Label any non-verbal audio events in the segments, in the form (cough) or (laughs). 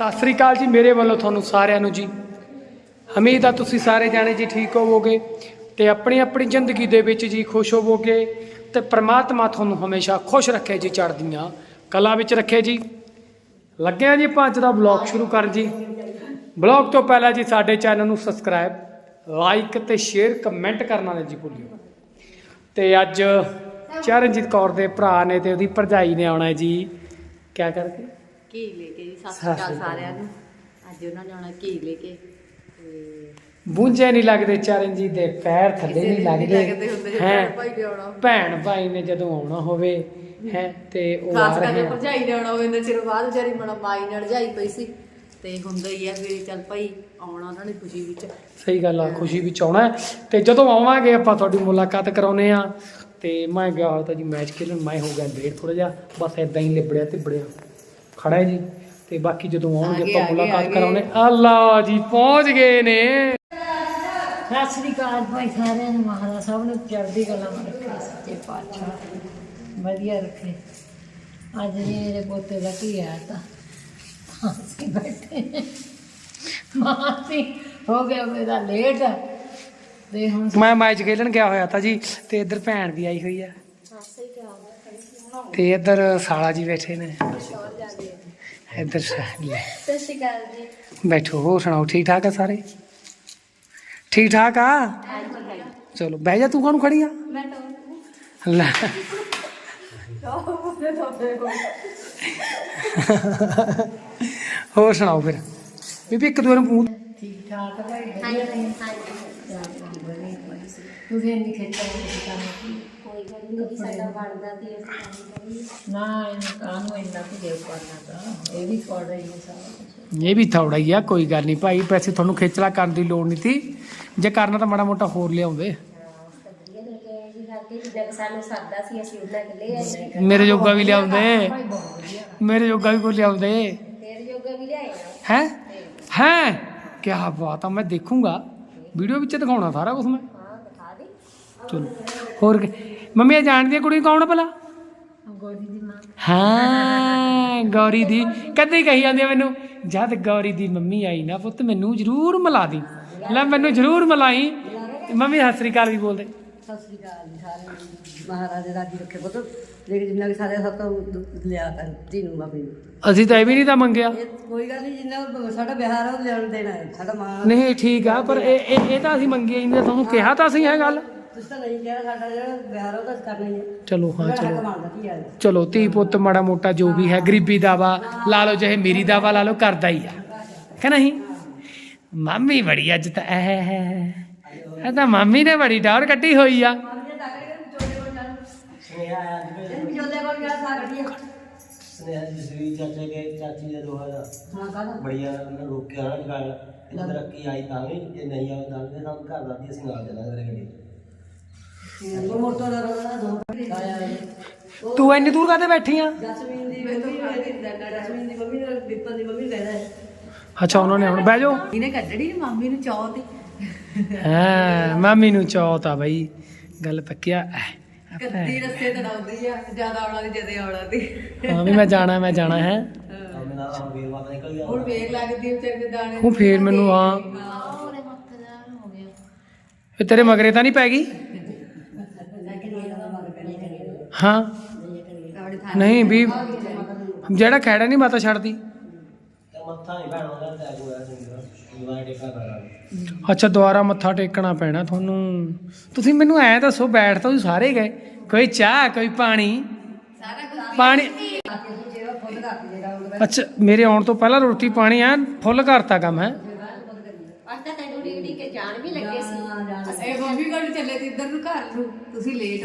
ਸਤਿ ਸ੍ਰੀ ਅਕਾਲ ਜੀ, ਮੇਰੇ ਵੱਲੋਂ ਤੁਹਾਨੂੰ ਸਾਰਿਆਂ ਨੂੰ ਜੀ। ਉਮੀਦ ਆ ਤੁਸੀਂ ਸਾਰੇ ਜਾਣੇ ਜੀ ਠੀਕ ਹੋਵੋਗੇ ਤੇ ਆਪਣੀ ਆਪਣੀ ਜ਼ਿੰਦਗੀ ਦੇ ਵਿੱਚ ਜੀ ਖੁਸ਼ ਹੋਵੋਗੇ ਤੇ ਪ੍ਰਮਾਤਮਾ ਤੁਹਾਨੂੰ ਹਮੇਸ਼ਾ ਖੁਸ਼ ਰੱਖੇ ਜੀ ਚੜ੍ਹਦੀਆਂ ਕਲਾ ਵਿੱਚ ਰੱਖੇ ਜੀ। ਲੱਗਿਆ ਜੀ ਆਪਾਂ ਅੱਜ ਦਾ ਬਲੌਗ ਸ਼ੁਰੂ ਕਰਨ ਜੀ। ਬਲੌਗ ਤੋਂ ਪਹਿਲਾਂ ਜੀ ਸਾਡੇ ਚੈਨਲ ਨੂੰ ਸਬਸਕ੍ਰਾਈਬ, ਲਾਈਕ ਤੇ ਸ਼ੇਅਰ, ਕਮੈਂਟ ਕਰਨਾ ਨਹੀਂ ਜੀ ਭੁੱਲਿਓ। ਤੇ ਅੱਜ ਚਰਨਜੀਤ ਕੌਰ ਦੇ ਭਰਾ ਨੇ ਤੇ ਉਹਦੀ ਭਰਜਾਈ ਨੇ ਆਉਣਾ ਜੀ। ਕਿਆ ਕਰਕੇ? ਘੀ ਲੈ ਕੇ ਜੀ ਸਤਿ ਸ਼੍ਰੀ ਅਕਾਲ। ਸਾਰਿਆਂ ਨੂੰ ਅੱਜ ਉਹਨਾਂ ਨੇ ਆਉਣਾ ਘੀ ਲੈ ਕੇ ਤੇ ਬੂੰਝੇ ਨਹੀਂ ਲੱਗਦੇ ਚਰਨਜੀਤ ਦੇ ਪੈਰ ਥੱਲੇ ਕਿਸੇ ਨਹੀਂ ਦੇ ਲੱਗਦੇ ਹੁੰਦੇ ਜੇ। ਭੈਣ ਭਾਈ ਨੇ ਆਉਣਾ ਭੈਣ ਭਾਈ ਨੇ ਜਦੋਂ ਆਉਣਾ ਹੋਵੇ ਹੈ ਤੇ ਉਹ ਆ ਖਾਸ ਰਹੇ ਕਰਕੇ ਆ। ਭਰਜਾਈ ਨੇ ਆਉਣਾ ਹੋਵੇ ਇੰਨੇ ਚਿਰ ਬਾਅਦ ਵਿਚਾਰੀ ਮਣਾ ਮਾਈ ਨਾਲ ਜਾਈ ਪਈ ਸੀ ਤੇ ਹੁੰਦਾ ਹੀ ਆ ਵੀ ਚੱਲ ਭਾਈ ਆਉਣਾ ਉਹਨਾਂ ਦੀ ਖੁਸ਼ੀ ਵਿੱਚ ਸਹੀ ਗੱਲ ਆ ਖੁਸ਼ੀ ਵਿੱਚ ਆਉਣਾ ਹੈ। ਤੇ ਜਦੋਂ ਆਵਾਂਗੇ ਆਪਾਂ ਤੁਹਾਡੀ ਮੁਲਾਕਾਤ ਕਰਾਉਨੇ ਆ ਤੇ ਮੈਂ ਗਿਆ ਹੋਇਆ ਤਾਂ ਜੀ ਮੈਚ ਖੇਲਣ ਮੈਂ ਹੋ ਗਿਆ ਲੇਟ ਥੋੜਾ ਜਿਹਾ ਬਸ ਇਦਾਂ ਹੀ ਲਿਬੜਿਆ ਤੇ ਬੜਿਆ ਖੜਾ ਹੈ ਜੀ। ਤੇ ਬਾਕੀ ਜਦੋਂ ਆਉਣਗੇ ਆਪਾਂ ਮੁਲਾਕਾਤ। ਕਰਾਉਨੇ ਅੱਲਾ ਜੀ ਪਹੁੰਚ ਗਏ ਨੇ। ਸਤਿ ਸ੍ਰੀ ਅਕਾਲ ਭਾਈ ਸਾਰਿਆਂ ਨੂੰ ਮਹਾਰਾਜ ਸਭ ਨੂੰ ਚੜ੍ਹਦੀ ਕਲਾ ਵਿੱਚ ਰੱਖੇ ਸੱਚੇ ਪਾਤਸ਼ਾਹ ਵਧੀਆ ਰੱਖੇ। ਅੱਜ ਜੀ ਮੇਰੇ ਪੋਤੇ ਦਾ ਕੀ ਆ? ਤਾਂ ਅਸੀਂ ਬੈਠੇ ਮਾਸੀ ਹੋ ਗਿਆ ਮੇਰਾ ਲੇਟ। ਤੇ ਹੁਣ ਮੈਂ ਮੈਚ ਖੇਲਣ ਗਿਆ ਹੋਇਆ ਤਾਂ ਜੀ ਤੇ ਇੱਧਰ ਭੈਣ ਵੀ ਆਈ ਹੋਈ ਆ। ਤੇ ਇੱਧਰ ਸਾਲਾ ਜੀ ਬੈਠੇ ਨੇ। ਇੱਧਰ ਲੈ। ਸਤਿ ਸ੍ਰੀ ਅਕਾਲ ਜੀ ਬੈਠੋ ਹੋਰ ਸੁਣਾਓ ਠੀਕ ਠਾਕ ਆ ਸਾਰੇ? ਠੀਕ ਠਾਕ ਆ? ਚਲੋ ਬਹਿ ਜਾ ਤੂੰ ਕਾਹਨੂੰ ਖੜੀ ਆ? ਮੈਂ ਲੈ। ਹੋਰ ਸੁਣਾਓ ਫਿਰ? ਬੀਬੀ ਇੱਕ ਦੂਜੇ ਨੂੰ ਪੂਛ ਠੀਕ ਠਾਕ ਆ ਭਾਈ ਵਧੀਆ ਨੇ। ਤੁਸੀਂ ਇੰਨੀ ਖੇਚਾਂ ਵਿੱਚ ਕੰਮ ਕੀ ਨਹੀਂ ਸਾਡਾ ਬਣਦਾ ਤੇ ਨਾ, ਇਹਨੂੰ ਕਾਹਨੂੰ ਇੰਨਾ ਕੁ ਦੇਵ ਕਰਨਾ ਤਾਂ? ਇਹ ਵੀ ਪੜ ਰਹੀ ਹੈ ਸਾਰਾ ਕੁਛ। ਇਹ ਵੀ ਥੋੜਾ ਹੀ ਆ, ਕੋਈ ਗੱਲ ਨਹੀਂ ਭਾਈ, ਪੈਸੇ ਤੁਹਾਨੂੰ ਖੇਚਲਾ ਕਰਨ ਦੀ ਲੋੜ ਨਹੀਂ ਸੀ ਜੇ ਕਰਨਾ ਤਾਂ ਮਾੜਾ ਮੋਟਾ ਹੋਰ ਲਿਆਉਂਦੇ। ਵਧੀਆ ਲੈ ਜੀ ਲਾਗੇ ਜਿੱਦਾਂ ਕਿ ਸਾਨੂੰ ਸਰਦਾ ਸੀ ਅਸੀਂ ਉਹਨਾਂ ਕੇ ਲੈ ਆਏ ਮੇਰੇ ਜੋਗਾ ਵੀ ਲਿਆਉਂਦੇ। ਭਾਈ ਬਹੁਤ ਵਧੀਆ ਮੇਰੇ ਜੋਗਾ ਵੀ ਕੋਈ ਲਿਆਉਂਦੇ। ਤੇਰੇ ਜੋਗਾ ਵੀ ਲਿਆਏ ਆ ਹੈ? ਹੈ? ਕੀ ਬਾਤ ਆ, ਮੈਂ ਦੇਖੂੰਗਾ। ਵੀਡੀਓ ਵਿੱਚ ਦਿਖਾਉਣਾ ਸਾਰਾ ਕੁਝ ਮੈਂ। ਹਾਂ ਦਿਖਾ ਦੇ ਚਲੋ। ਹੋਰ ਕੀ- ਮੰਮੀ ਇਹ ਜਾਣਦੀ ਆ ਕੁੜੀ ਕੌਣ ਭਲਾ? ਗੋਰੀ ਦੀ ਮਾਂ। ਹਾਂ ਗੌਰੀ ਦੀ। ਕਦੇ ਕਹੀ ਜਾਂਦੀ ਆ ਮੈਨੂੰ ਜਦ ਗੌਰੀ ਦੀ ਮੰਮੀ ਆਈ ਨਾ ਪੁੱਤ ਮੈਨੂੰ ਜ਼ਰੂਰ ਮਿਲਾ ਦੀ। ਲੈ ਮੈਨੂੰ ਜ਼ਰੂਰ ਮਿਲਾਈ। ਮੰਮੀ ਸਤਿ ਸ੍ਰੀ ਅਕਾਲ ਵੀ ਬੋਲਦੇ। ਸਤਿ ਸ੍ਰੀ ਅਕਾਲ ਜੀ ਸਾਰਿਆਂ ਨੂੰ। ਮਹਾਰਾਜ ਰਾਜੀ ਰੱਖੇ ਪੁੱਤ। ਦੇਖ ਜਿੰਨਾ ਕਿ ਸਾਰੇ ਸਭ ਤੋਂ ਦੁੱਧ ਲਿਆ ਕਰ ਜੀ ਨੂੰ ਬਾਬੇ ਨੂੰ। ਅਸੀਂ ਤਾਂ ਇਹ ਵੀ ਨਹੀਂ ਤਾਂ ਮੰਗਿਆ। ਇਹ ਕੋਈ ਗੱਲ ਨਹੀਂ ਜਿੰਨਾ ਸਾਡਾ ਬਿਹਾਰ ਆ ਉਹ ਲੈਣ ਦੇਣਾ ਹੈ। ਸਾਡਾ ਮਾਂ ਨਹੀਂ ਠੀਕ ਆ ਪਰ ਇਹ ਇਹ ਇਹ ਤਾਂ ਅਸੀਂ ਮੰਗਿਆ ਹੀ ਨਹੀਂ ਤੁਹਾਨੂੰ ਕਿਹਾ ਤਾਂ ਅਸੀਂ ਇਹ ਗੱਲ। ਚਲੋ ਹਾਂ ਚਲੋ। ਚਲੋ ਧੀ ਪੁੱਤ ਮਾੜਾ ਮੋਟਾ ਜੋ ਵੀ ਹੈ ਗਰੀਬੀ ਦਾ ਵਾ ਲਾ ਲਓ ਜਿਹੇ ਮੇਰੀ ਦਾ ਵਾ ਲਾ ਲਓ ਕਰਦਾ ਹੀ ਆ। ਕਿ ਨਹੀਂ? ਮਾਮੀ ਬੜੀ ਅੱਜ ਤਾਂ ਐ ਹੈ ਹੈ ਇਹ ਤਾਂ ਮਾਮੀ ਨੇ ਬੜੀ ਡਾਰ ਕੱਢੀ ਹੋਈ ਆ। ਸਨੇਹਾ ਆਇਆ ਅੱਜ ਕੋਲ। ਗਿਆ ਸਾਰਾ ਸਨੇਹਾ ਜੀ ਸ੍ਰੀ ਚਾਚੇ ਕੇ ਚਾਚੀ ਦਾ ਦੋਹਾ ਦਾ। ਬੜੀਆ ਰੋਕਿਆ ਗੱਲ ਇਹਨਾਂ ਤਰੱਕੀ ਆਈ ਤਾਂ ਵੀ ਜੇ ਨਹੀਂ ਆਉਂਦਾ ਤਾਂ ਘਰ ਦਾ ਅਸੀਂ ਤੂੰ ਐਨੀ ਦੂਰ ਕਾਤੇ ਬੈਠੀ ਆ? ਅੱਛਾ ਉਹਨਾਂ ਨੇ ਹੁਣ ਬਹਿ ਜਾਓ। ਇਹਨੇ ਕੱਢੜੀ ਮਾਮੀ ਨੂੰ ਚਾਹ ਹਾਂ। ਮਾਮੀ ਨੂੰ ਚਾਹ ਤਾਂ ਬਈ। ਗੱਲ ਪੱਕਿਆ ਕੱਦੀ ਰਸਤੇ ਤੇ ਆ ਜ਼ਿਆਦਾ ਆਉਣਾ ਦੀ ਜਦੇ ਆਉਣਾ ਦੀ। ਹਾਂ ਵੀ ਮੈਂ ਜਾਣਾ ਮੈਂ ਜਾਣਾ ਹੈ। ਹੁਣ ਵੇਰ ਲੱਗਦੀ ਵਿਚਾਰੇ ਦਾਣੇ ਹੁਣ ਫੇਰ ਮੈਨੂੰ ਹਾਂ। ਤੇਰੇ ਮਗਰੇ ਤਾਂ ਨਹੀਂ ਪੈ ਗਈ? ਹਾਂ। ਨਹੀਂ, ਵੀ ਜਿਹੜਾ ਖੈੜਾ ਨਹੀਂ ਮਾਤਾ ਛੱਡਦੀ। ਅੱਛਾ ਦੁਆਰਾ ਮੱਥਾ ਟੇਕਣਾ ਪੈਣਾ ਤੁਹਾਨੂੰ। ਤੁਸੀਂ ਮੈਨੂੰ ਐ ਦੱਸੋ, ਬੈਠ ਤਾਂ ਤੁਸੀਂ ਸਾਰੇ ਗਏ। ਕੋਈ ਚਾਹ, ਕੋਈ ਪਾਣੀ? ਪਾਣੀ ਅੱਛਾ, ਮੇਰੇ ਆਉਣ ਤੋਂ ਪਹਿਲਾਂ ਰੋਟੀ ਪਾਣੀ ਆ ਫੁੱਲ ਕਰਤਾ ਕੰਮ, ਹੈ।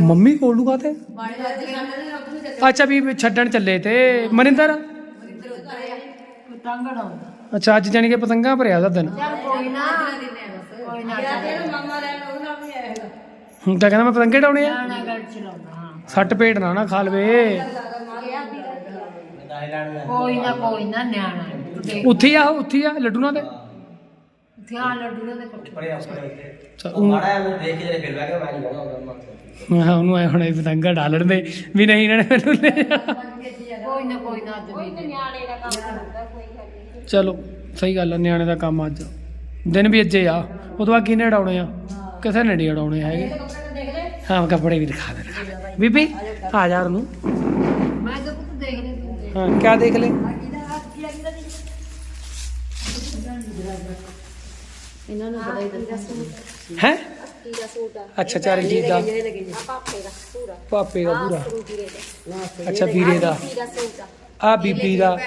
ਮੰਮੀ ਕੋਲ ਨੂੰ ਕਾਤੇ ਅੱਛਾ ਵੀ ਛੱਡਣ ਚੱਲੇ ਤੇ। ਮਨਿੰਦਰ? ਅੱਛਾ ਅੱਜ ਜਾਣੀ ਕਿ ਪਤੰਗਾ ਭਰਿਆ ਦਾ ਦਿਨ। ਕੋਈ ਨਾ। ਕੋਈ ਨਾ ਯਾਰ ਮੈਂ ਪਤੰਗੇ ਡਾਉਣੇ ਆ? ਸੱਟ ਪੇਟ ਨਾ ਨਾ ਖਾ ਲਵੇ। ਕੋਈ ਨਾ ਕੋਈ ਨਾ ਨਿਆਣਾ। ਉੱਥੇ ਆ ਉੱਥੇ ਆ ਲੱਡੂ ਨਾ ਤੇ? ਚਲੋ ਸਹੀ ਗੱਲ ਆ ਨਿਆਣੇ ਦਾ ਕੰਮ ਅੱਜ ਦਿਨ ਵੀ ਅੱਜੇ ਆ ਉਹ ਤੋਂ ਬਾਅਦ ਕਿਹਨੇ ਉਡਾਉਣੇ ਆ ਕਿਸੇ ਨੇ ਨਹੀਂ ਉਡਾਉਣੇ ਹੈਗੇ ਹਾਂ ਕੱਪੜੇ ਵੀ ਦਿਖਾ ਦੇ ਬੀਬੀ ਆ ਜਾ ਉਹਨੂੰ ਮੈਂ ਤਾਂ ਪੁੱਤ ਦੇਖ ਲੈ ਹਾਂ ਕਿਆ ਦੇਖ ਲੈ ਇਹਨਾਂ ਨੂੰ ਬੜਾ ਹੀ ਦੱਸਣਾ ਹੈ? ਕੀ ਦਾ ਸੂਟ ਆ। ਅੱਛਾ ਦਾ ਆ ਪਾਪੇ ਦਾ ਪੂਰਾ ਪਾਪੇ ਦਾ ਪੂਰਾ। ਦਾ। ਅੱਛਾ ਵੀਰੇ ਦਾ। ਦਾ ਆ। ਬੀਬੀ ਦਾ।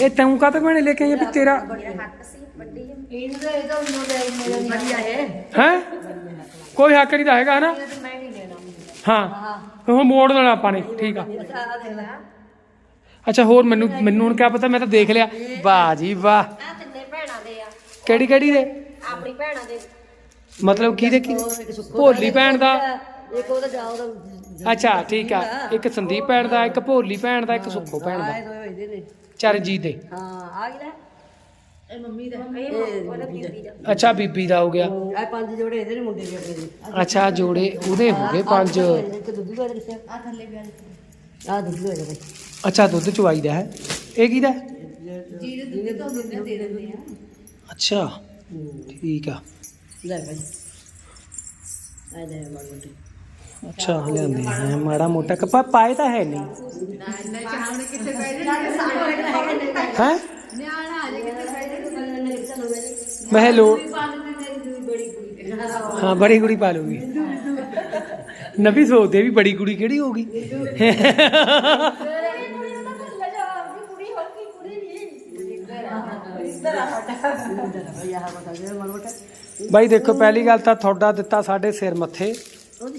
ਇਹ ਤੈਨੂੰ ਕਾਹਤੋਂ ਮੈਨੇ ਲੈ ਕੇ ਆਈ ਆ ਵੀ ਤੇਰਾ? ਦੇ ਹੈ? ਹੈ ਕੋਈ ਹੱਕ ਨਹੀਂ ਤਾਂ ਹੈਗਾ ਨਾ ਮੈਂ ਨਹੀਂ ਲੈਣਾ ਹਾਂ ਹੁਣ ਮੋੜ ਦੇਣਾ ਆਪਾਂ ਨੇ। ਠੀਕ ਆ। ਅੱਛਾ ਹੋਰ ਮੈਨੂੰ ਮੈਨੂੰ ਹੁਣ ਕਿਆ ਪਤਾ? ਮੈਂ ਤਾਂ ਦੇਖ ਲਿਆ। ਵਾਹ ਜੀ ਵਾਹ। ਆ ਤਿੰਨੇ ਭੈਣਾਂ ਦੇ ਆ। ਕਿਹੜੀ ਕਿਹੜੀ ਦੇ? ਆਪਣੀ ਭੈਣਾਂ ਦੇ ਮਤਲਬ ਕਿਹਦੇ ਕੀ ਭੋਲੀ ਭੈਣ ਦਾ? ਇੱਕ ਉਹਦਾ ਜਾ ਉਹਦਾ ਅੱਛਾ ਠੀਕ ਆ। ਇੱਕ ਸੰਦੀਪ ਭੈਣ ਦਾ ਇੱਕ ਭੋਲੀ ਭੈਣ ਦਾ ਇੱਕ ਸੁੱਖੋ ਭੈਣ ਆਏ ਦਾ ਚਰਨਜੀਤ ਦੇ। ਹਾਂ ਆ ਗਿਆ ਇਹ ਮੰਮੀ ਦਾ। ਇਹ ਉਹਦਾ ਬੀਬੀ ਦਾ। ਅੱਛਾ ਬੀਬੀ ਦਾ ਹੋ ਗਿਆ। ਆ ਪੰਜ ਜੋੜੇ ਇਹਦੇ ਨੇ ਮੁੰਡੇ ਦੇ ਆਪਣੇ ਦੇ। ਅੱਛਾ ਜੋੜੇ ਉਹਦੇ ਹੋ ਗਏ ਪੰਜ। ਇੱਕ ਦੁੱਧੂ ਦਾ ਕਿੱਥੇ ਆ ਥੱਲੇ ਵੀ ਆ ਦੁੱਧੂ ਹੈਗਾ ਬਈ ਅੱਛਾ ਦੁੱਧ ਚਵਾਈ ਦਾ ਹੈ। ਇਹ ਕਿਹਦਾ? ਜੀਰੇ ਦੁੱਧ ਤੋਂ ਦਿੰਦੇ ਦੇ ਦਿੰਦੇ ਆ। ਅੱਛਾ। ਠੀਕ ਆ। ਲੈ ਬਈ। ਆ ਲੈ ਮਾਰ ਅੱਛਾ ਲਿਆਂਦੇ ਹੈ ਮਾੜਾ ਮੋਟਾ ਕਪਾ ਪਾਏ ਤਾਂ ਹੈ ਨਹੀਂ। ਹੈ? ਮੈਂ ਲੋ ਹਾਂ ਬੜੀ ਕੁੜੀ ਪਾ ਲੂਗੀ ਨਬੀ ਸੋਚਦੇ ਵੀ ਬੜੀ ਕੁੜੀ ਕਿਹੜੀ ਹੋਗੀ (laughs) ਬਾਈ ਦੇਖੋ ਪਹਿਲੀ ਗੱਲ ਤਾਂ ਤੁਹਾਡਾ ਦਿੱਤਾ ਸਾਡੇ ਸਿਰ ਮੱਥੇ।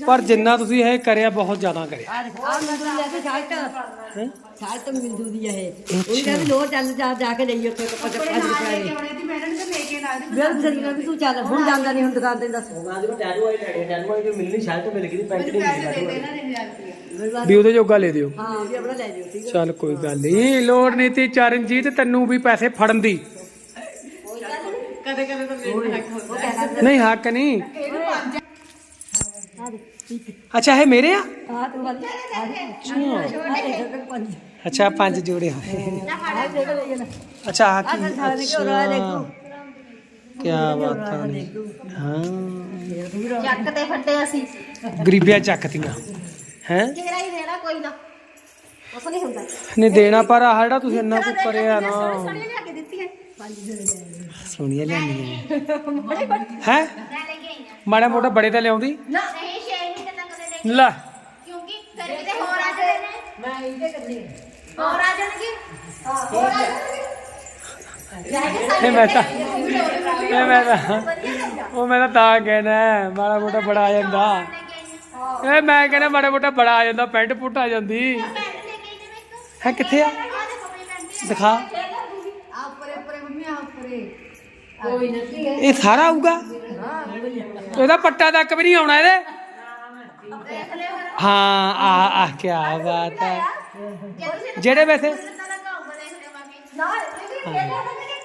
ਪਰ ਜਿੰਨਾ ਤੁਸੀਂ ਇਹ ਕਰਿਆ ਬਹੁਤ ਜ਼ਿਆਦਾ ਕਰਿਆ। ਆ ਦੇਖ ਆ ਮਿਲਦੂ ਲੈ ਕੇ ਸ਼ਾਇਦ ਸ਼ਾਇਦ ਤਾਂ ਮਿਲਦੂ ਦੀ ਹੈ ਉਹ ਕਹਿੰਦੀ ਲੋ ਚੱਲ ਜਾ ਜਾ ਕੇ ਲਈਏ ਉੱਥੇ ਕੱਪੜੇ ਕੱਪੜੇ ਪਾਏ ਆਉਣੇ ਦੀ ਮੈਡਮ ਤੇ ਲੈ ਕੇ ਨਾ ਆਦੀ ਬਿਲ ਸਰੀ ਵੀ ਤੂੰ ਚੱਲ ਹੁਣ ਜਾਂਦਾ ਨਹੀਂ ਹੁਣ ਦੁਕਾਨ ਤੇ ਦੱਸ। ਅੱਜ ਮੈਂ ਟੈਟੂ ਆਈ ਲੈਣੀ ਟੈਟੂ ਆਈ ਜੋ ਮਿਲਣੀ ਸ਼ਾਇਦ ਤੋਂ ਮਿਲ ਗਈ ਪੈਂਟ ਨਹੀਂ ਮਿਲੀ ਪੈਸੇ ਟੈਟੂ ਦੇ ਆਈ ਦੇਣਾ ਨੇ 1000 ਰੁਪਏ ਵੀ ਉਹਦੇ ਜੋਗਾ ਲੈ ਦਿਓ। ਹਾਂ ਵੀ ਆਪਣਾ ਲੈ ਜਿਓ ਠੀਕ ਚੱਲ ਕੋਈ ਗੱਲ ਨਹੀਂ ਲੋੜ ਨਹੀਂ ਤੀ ਚਰਨਜੀਤ ਤੈਨੂੰ ਵੀ ਪੈਸੇ ਫੜਨ ਦੀ। ਕਦੇ ਕਦੇ ਤਾਂ ਮੇਰੇ ਹੱਕ ਹੁੰਦਾ ਨਹੀਂ ਹੱਕ ਨਹੀਂ ਅੱਛਾ ਇਹ ਮੇਰੇ ਆ ਆ ਤੂੰ ਵਾਲੀ ਆ ਦੇ ਪੰਜ ਅੱਛਾ ਪੰਜ ਜੋੜੇ ਹੋਏ ਆ ਦੇਖ ਲੈ ਨਾ ਅੱਛਾ ਆ ਆ ਕੀ ਤਾਂ ਸਾਰਾ ਨਿਕਲ ਰਿਹਾ ਦੇਖੋ ਕੀ ਬਾਤਾਂ ਨੇ ਹਾਂ ਚੱਕ ਤੇ ਫੱਟੇ ਅਸੀਂ ਗਰੀਬੀਆਂ ਚੱਕਤੀਆਂ ਹੈ ਕਿਹੜਾ ਹੀ ਦੇਣਾ ਕੋਈ ਨਾ ਉਸ ਨਹੀਂ ਹੁੰਦਾ ਨੇ ਦੇਣਾ ਪਰ ਆਹ ਜਿਹੜਾ ਤੁਸੀਂ ਇੰਨਾ ਕੁ ਕਰਿਆ ਨਾ ਸੜੀਆਂ ਲਿਆ ਕੇ ਦਿੱਤੀਆਂ ਸੋਹਣੀਆਂ ਲੈਣੀਆਂ ਹੈ? ਮਾੜਾ ਮੋਟਾ ਬੜੇ ਤਾਂ ਲਿਆਉਂਦੀ? ਨਾ। ਨਹੀਂ ਲੈ ਲੈ। ਕਿਉਂਕਿ ਫਿਰ ਕਿਤੇ ਹੋਰ ਆ ਜਾਣੇ ਨੇ। ਮੈਂ ਇਹਦੇ ਕੱਢੇ ਹੋਰ ਆ ਜਾਣਗੇ? ਹੋਰ ਆ ਜਾਣਗੇ? ਇਹ ਮੈਂ ਤਾਂ ਇਹ ਮੈਂ ਤਾਂ ਉਹ ਮੈਂ ਤਾਂ ਤਾਂ ਕਹਿਣਾ ਮਾੜਾ ਮੋਟਾ ਬੜਾ ਆ ਜਾਂਦਾ। ਇਹ ਮੈਂ ਕਹਿੰਦਾ ਮਾੜਾ ਮੋਟਾ ਬੜਾ ਆ ਜਾਂਦਾ ਪੈਂਟ ਪੁੱਟ ਆ ਜਾਂਦੀ ਹੈ ਕਿੱਥੇ ਆ। ਦਿਖਾ ਆ ਉੱਪਰੇ ਉੱਪਰੇ ਮੰਮੀ ਆ ਉੱਪਰੇ ਕੋਈ ਨਹੀਂ ਹੈ? ਇਹ ਸਾਰਾ ਆਊਗਾ? ਇਹਦਾ ਪੱਟਾ ਤੱਕ ਵੀ ਨਹੀਂ ਆਉਣਾ ਇਹਦੇ। ਹਾਂ ਆ ਆ ਕੀ ਬਾਤ ਹੈ। ਜਿਹੜੇ ਵੈਸੇ